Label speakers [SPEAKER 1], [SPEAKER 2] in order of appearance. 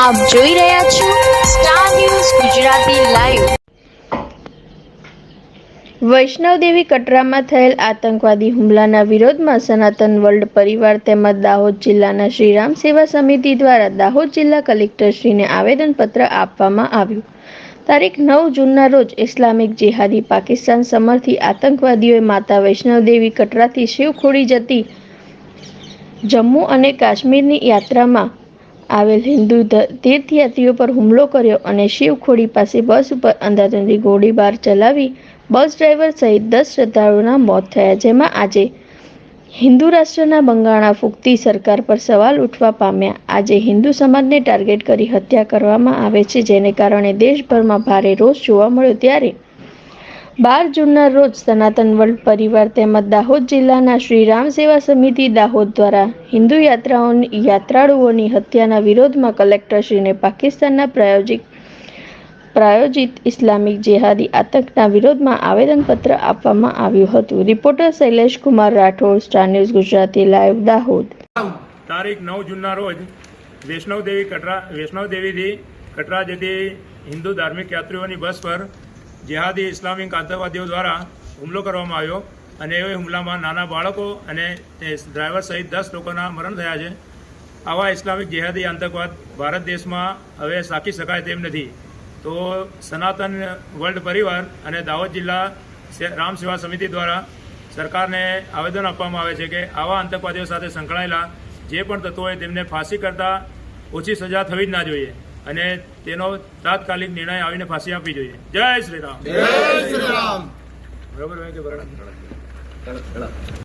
[SPEAKER 1] આપ જોઈ રહ્યા છો star news Gujarati live
[SPEAKER 2] Vaishno Devi કટરામાં થયેલ આતંકવાદી હુમલાના વિરોધમાં સનાતન વર્લ્ડ પરિવાર તેમજ દાહોદ જિલ્લાના શ્રીરામ સેવા સમિતિ દ્વારા દાહોદ જિલ્લા કલેક્ટરશ્રીને આવેદનપત્ર આપવામાં આવ્યું. તારીખ નવ જૂનના રોજ ઇસ્લામિક જેહાદી પાકિસ્તાન સમર્થી આતંકવાદીઓએ માતા વૈષ્ણવદેવી કટરાથી શિવ ખોડી જતી જમ્મુ અને કાશ્મીરની યાત્રામાં આવેલ હિન્દુ તીર્થયાત્રીઓ પર હુમલો કર્યો અને શિવખોડી પાસે બસ ઉપર અંધાધૂંધી ગોળીબાર ચલાવી બસ ડ્રાઈવર સહિત દસ શ્રદ્ધાળુઓના મોત થયા, જેમાં આજે હિન્દુ રાષ્ટ્રના બંગાળા ફૂંકતી સરકાર પર સવાલ ઉઠવા પામ્યા. આજે હિન્દુ સમાજને ટાર્ગેટ કરી હત્યા કરવામાં આવે છે, જેને કારણે દેશભરમાં ભારે રોષ જોવા મળ્યો. ત્યારે બાર જૂનના રોજ સનાતન વર્લ્ડ પરિવાર તેમજ દાહોદ જિલ્લાના શ્રી રામ સેવા સમિતિ દાહોદ દ્વારા હિન્દુ યાત્રાઓની યાત્રાળુઓની હત્યાના વિરોધમાં કલેક્ટરશ્રીને પાકિસ્તાનના પ્રાયોજિક પ્રાયોજિત ઇસ્લામિક જેહાદી આતંકના વિરોધમાં આવેદનપત્ર આપવામાં આવ્યું હતું. Reporter Shailesh Kumar Rathod, star news Gujarati, live Dahod.
[SPEAKER 3] તારીખ નવ જૂનના રોજ વૈષ્ણવદેવી કટરા વૈષ્ણવદેવીથી કટરા જતી હિન્દુ ધાર્મિક યાત્રીઓની બસ પર જેહાદી ઇસ્લામિક આતંકવાદીઓ દ્વારા હુમલો કરવામાં આવ્યો અને એ હુમલામાં નાના બાળકો અને ડ્રાઈવર સહિત દસ લોકોના મરણ થયા છે. આવા ઇસ્લામિક જેહાદી આતંકવાદ ભારત દેશમાં હવે સાકી શકાય તેમ નથી. તો સનાતન વર્લ્ડ પરિવાર અને દાહોદ જિલ્લા રામ સેવા સમિતિ દ્વારા સરકારને આવેદન આપવામાં આવે છે કે આવા આતંકવાદીઓ સાથે સંકળાયેલા જે પણ તત્વો હોય તેમને ફાંસી કરતાં ઓછી સજા થવી જ ના જોઈએ. અને તેનો તાત્કાલિક નિર્ણય આવીને ફાંસી આપવી જોઈએ. જય શ્રી રામ. જય શ્રી રામ. બરોબર બરાબર